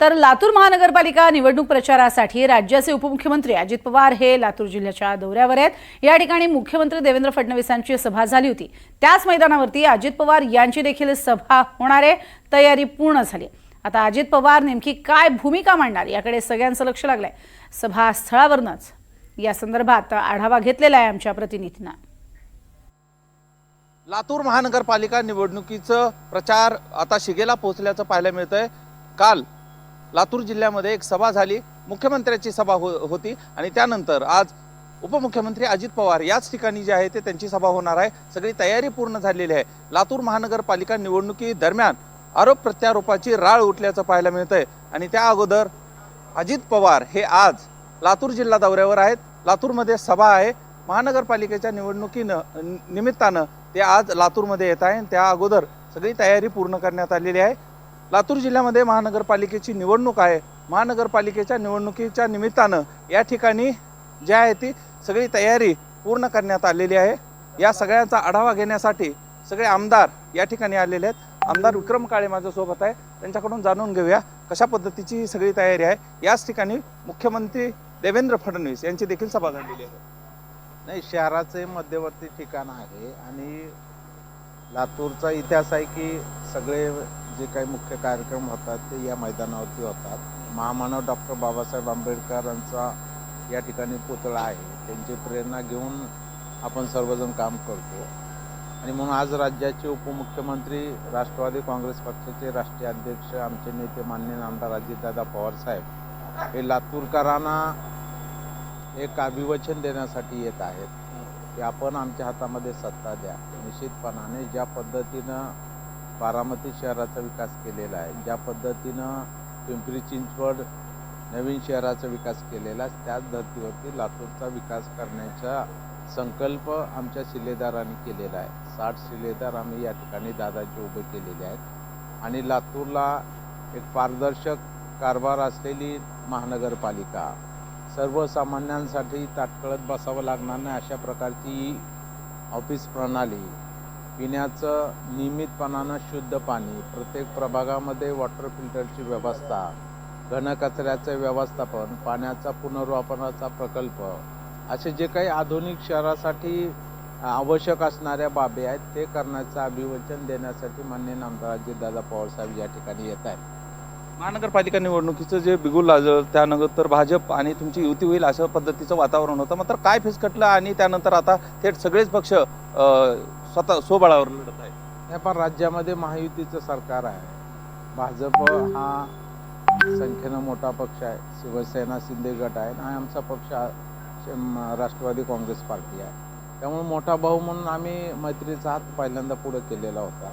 तर लातूर महानगरपालिका निवडणूक प्रचारासाठी राज्याचे उपमुख्यमंत्री अजित पवार हे लातूर जिल्ह्याच्या दौऱ्यावर आहेत. या ठिकाणी मुख्यमंत्री देवेंद्र फडणवीसांची सभा झाली होती. त्याच मैदानावरती अजित पवार यांची देखील सभा होणार आहे. तयारी पूर्ण झाली आता अजित पवार नेमकी काय भूमिका मांडणार याकडे सगळ्यांचं लक्ष लागलंय. सभा स्थळावरूनच या संदर्भात आढावा घेतलेला आहे आमच्या प्रतिनिधीनं. लातूर महानगरपालिका निवडणुकीचं प्रचार आता शिगेला पोहोचल्याचं पाहायला मिळतंय. काल लातूर जिल्ह्यामध्ये एक सभा झाली. मुख्यमंत्र्याची सभा हो होती. आणि त्यानंतर आज उपमुख्यमंत्री अजित पवार याच ठिकाणी जे आहे ते त्यांची सभा होणार आहे. सगळी तयारी पूर्ण झालेली आहे. लातूर महानगरपालिका निवडणुकी दरम्यान आरोप प्रत्यारोपाची राळ उठल्याचं पाहायला मिळतंय. आणि त्या अगोदर अजित पवार हे आज लातूर जिल्हा दौऱ्यावर आहेत. लातूरमध्ये सभा आहे. महानगरपालिकेच्या निवडणुकीनं निमित्तानं ते आज लातूरमध्ये येत आहे. त्या अगोदर सगळी तयारी पूर्ण करण्यात आलेली आहे. लातूर जिल्ह्यामध्ये महानगरपालिकेची निवडणूक आहे. महानगरपालिकेच्या निवडणुकीच्या निमित्तानं या ठिकाणी जी आहे ती सगळी तयारी पूर्ण करण्यात आलेली आहे. या सगळ्यांचा आढावा घेण्यासाठी सगळे आमदार या ठिकाणी आलेले आहेत. आमदार विक्रम काळे माझ्यासोबत आहे. त्यांच्याकडून जाणून घेऊया कशा पद्धतीची ही सगळी तयारी आहे. याच ठिकाणी मुख्यमंत्री देवेंद्र फडणवीस यांची देखील सभा झालेली आहे. नाही शहराचे मध्यवर्ती ठिकाण आहे आणि लातूरचा इतिहास आहे की सगळे जे काही मुख्य कार्यक्रम होतात ते या मैदानावरती होतात. महामानव डॉक्टर बाबासाहेब आंबेडकरांचा या ठिकाणी पुतळा आहे. त्यांची प्रेरणा घेऊन आपण सर्वजण काम करतो. आणि म्हणून आज राज्याचे उपमुख्यमंत्री राष्ट्रवादी काँग्रेस पक्षाचे राष्ट्रीय अध्यक्ष आमचे नेते मान्य नामदार अजितदादा पवारसाहेब हे लातूरकरांना एक अभिवचन देण्यासाठी येत आहेत. की आपण आमच्या हातामध्ये सत्ता द्या. निश्चितपणाने ज्या पद्धतीनं बारामती शहराचा विकास केलेला आहे. ज्या पद्धतीनं पिंपरी चिंचवड नवीन शहराचा विकास केलेला आहे त्याच धर्तीवरती लातूरचा विकास करण्याचा संकल्प आमच्या शिलेदारांनी केलेला आहे. साठ शिलेदार आम्ही या ठिकाणी दादाचे उभे केलेले आहेत. आणि लातूरला एक पारदर्शक कारभार असलेली महानगरपालिका. सर्वसामान्यांसाठी ताटकळत बसावं लागणार नाही अशा प्रकारची ऑफिस प्रणाली पिण्याचं नियमितपणानं शुद्ध पाणी प्रत्येक प्रभागामध्ये वॉटर फिल्टरची व्यवस्था घनकचऱ्याचं व्यवस्थापन पाण्याचा पुनर्वापनाचा प्रकल्प असे जे काही आधुनिक शहरासाठी आवश्यक असणाऱ्या बाबी आहेत ते करण्याचं अभिवचन देण्यासाठी मान्य नामदार अजितदादा पवारसाहेब या ठिकाणी येत आहेत. महानगरपालिका निवडणुकीचं जे बिगुल लागलं त्यानंतर भाजप आणि तुमची युती होईल अशा पद्धतीचं वातावरण होतं. मात्र काय फिसकटलं आणि त्यानंतर आता थेट सगळेच पक्ष स्वतः स्वबळावर लढत आहे. हे पण राज्यामध्ये महायुतीचं सरकार आहे. भाजप हा संख्येनं मोठा पक्ष आहे. शिवसेना शिंदे गट आहे. आणि आमचा पक्ष राष्ट्रवादी काँग्रेस पार्टी आहे. त्यामुळे मोठा भाऊ म्हणून आम्ही मैत्रीचा हात पहिल्यांदा पुढे केलेला होता.